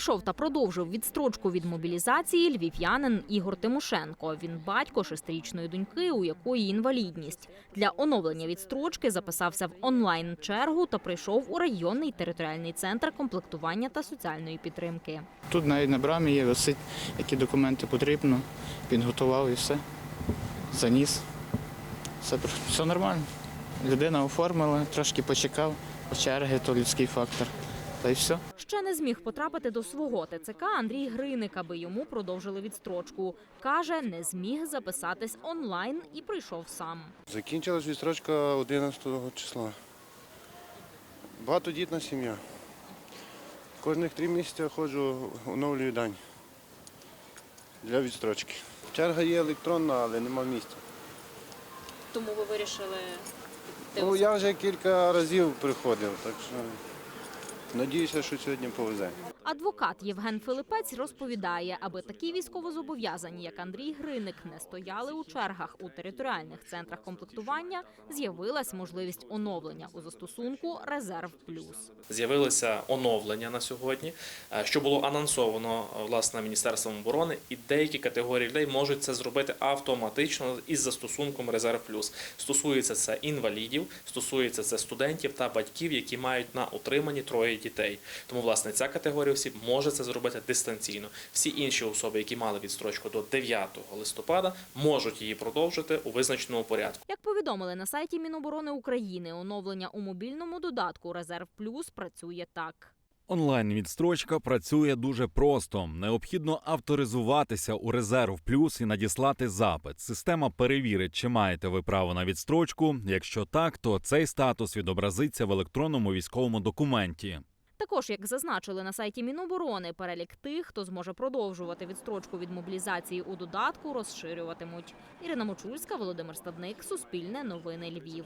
Прийшов та продовжив відстрочку від мобілізації львів'янин Ігор Тимошенко. Він батько шестирічної доньки, у якої інвалідність. Для оновлення відстрочки записався в онлайн чергу та прийшов у районний територіальний центр комплектування та соціальної підтримки. Тут навіть на брамі є, висить, які документи потрібно, підготував і все. Заніс. Все, все нормально. Людина оформила, трошки почекав, черги, то людський фактор. Та й все. Ще не зміг потрапити до свого ТЦК Андрій Гриник, аби йому продовжили відстрочку. Каже, не зміг записатись онлайн і прийшов сам. Закінчилась відстрочка 11 числа. Багатодітна сім'я. Кожних три місяці ходжу, оновлюю дань для відстрочки. Черга є електронна, але нема місця. Тому ви вирішили Ну, я вже кілька разів приходив, так що надіюся, що сьогодні повезе. Адвокат Євген Филипець розповідає, аби такі військовозобов'язані, як Андрій Гриник, не стояли у чергах у територіальних центрах комплектування, з'явилась можливість оновлення у застосунку Резерв Плюс. З'явилося оновлення на сьогодні, е, що було анонсовано е, власне Міністерством оборони, і деякі категорії людей можуть це зробити автоматично із застосунком Резерв Плюс. Стосується це інвалідів, стосується це студентів та батьків, які мають на утриманні троє дітей. Тому власне ця категорія осіб може це зробити дистанційно. Всі інші особи, які мали відстрочку до 9 листопада, можуть її продовжити у визначеному порядку. Як повідомили на сайті Міноборони України, оновлення у мобільному додатку Резерв Плюс працює так. Онлайн-відстрочка працює дуже просто. Необхідно авторизуватися у резерв плюс і надіслати запит. Система перевірить, чи маєте ви право на відстрочку. Якщо так, то цей статус відобразиться в електронному військовому документі. Також, як зазначили на сайті Міноборони, перелік тих, хто зможе продовжувати відстрочку від мобілізації у додатку, розширюватимуть. Ірина Мочульська, Володимир Стадник, Суспільне новини Львів.